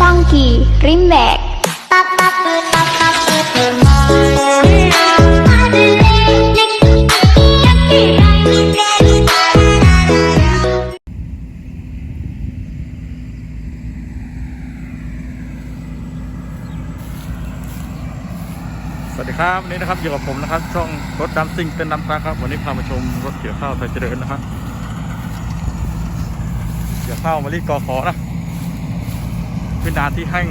Monkey Remake สวัสดีครับวันนี้นะครับอยู่กับผมนะครับ ช่องรถดำซิ่งเต้นดำครั้งครับ วันนี้พามาชมรถเกี่ยวข้าวไทยเจริญนะครับเกี่ยวข้าวมารีกอขอนะ เป็นนาที่แห้ง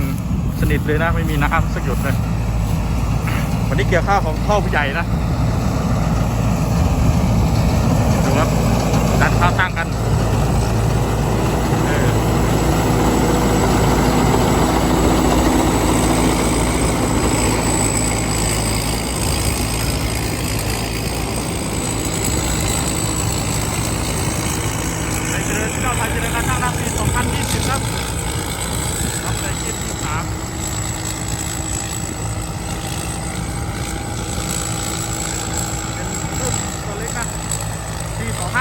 สนิทเลยนะ ไม่มีน้ำสักหยดเลย วันนี้เกี่ยวข้าวของพ่อผู้ใหญ่นะ ดูครับดันข้าวตั้ง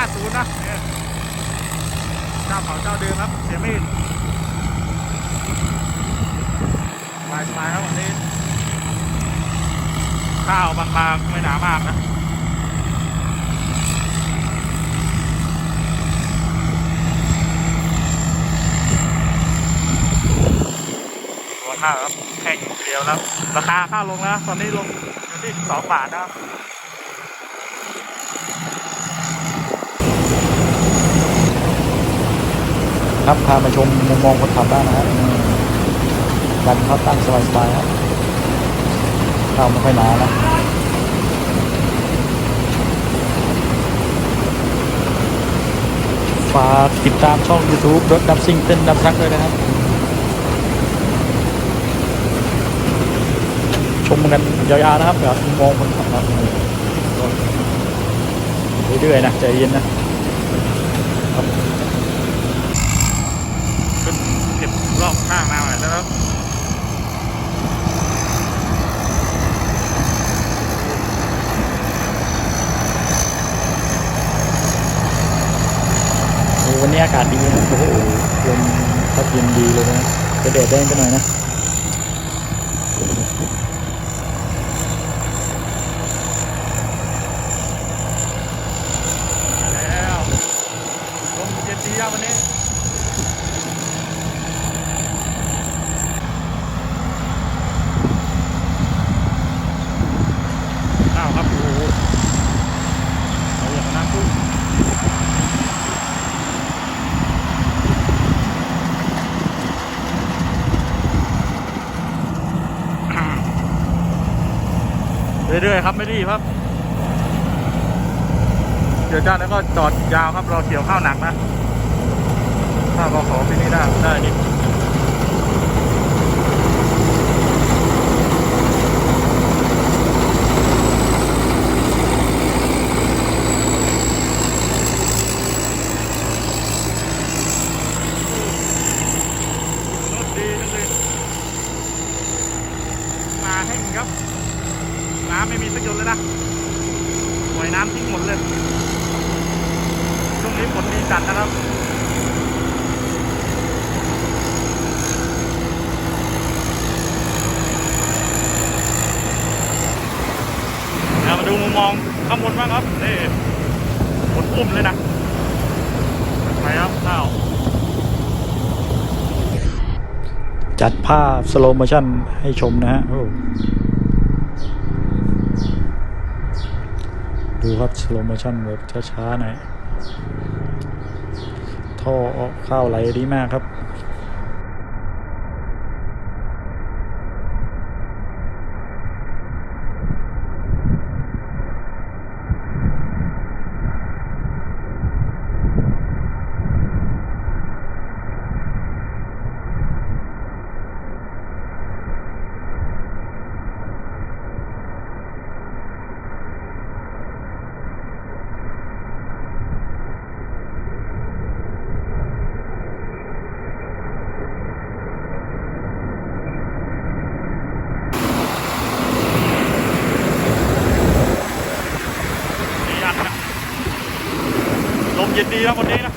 50นะเจ้าเผาเจ้าเดิมครับเสียม่เห็นสบายๆครับวันนี้ ข้าวบางๆไม่หนามากนะตัวข้าวครับแข่งเดียวแล้วราคาข้าวลงแล้ว ตอนนี้ลงอยู่ที่สองบาทนะครับ ครับพามาชมมุมมองคนขับบ้างนะฮะนี่ดันเขาตั้งสบายๆครับเข้าไม่ค่อยหนานะฝากติดตามช่อง YouTube รถดับซิงเต้นดับทักด้วยนะครับ ชมกันยาวๆนะครับแบบมุมมองคนขับครับเรื่อยๆนะ ใจเย็นนะขึ้นเก็บรอบข้างมาหน่อยนะครับ โอ้วั นี้อากาศดีนะโอ้โหลมพัดเย็นดีเลยนะจะแดดแดงกันหน่อยนะแล้วลมเย็นดีครับวันนี้ อ้าวครับโอ้โหเอาอย่างนั้นปุ๊บ เรื่อยๆครับไม่รีบครับเดี๋ยวจ้าแล้วก็จอดยาวครับรอเกี่ยวข้าวหนักนะ ถ้าเราขอที่นี่ได้ได้นี่ถดีจังเลยมาแห้งครับ น้ำไม่มีสักหยดเลยนะ ปล่ อยน้ำทิ้งหมดเลยช่วงนี้ฝนดีจัดนะครับเรามาดูมุมมองข้างบนบ้างครับนี่ฝนอุ้มเลยนะไปครับข้าวจัดภาพสโลโมชั่นให้ชมนะฮะโอ้ ดูครับสโลโมชั่นแบบช้าๆหน่อยท่อข้าวไหลดีมากครับ เย็นดีนะวันนี้นะ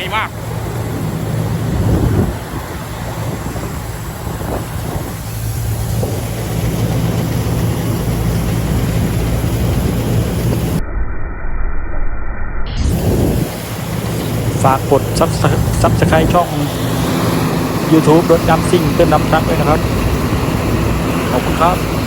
ดีมาก ฝากกดซับซับสไครช่อง YouTube รถดำซิ่งเต้นนำทักด้วยนะครับ ขอบคุณครับ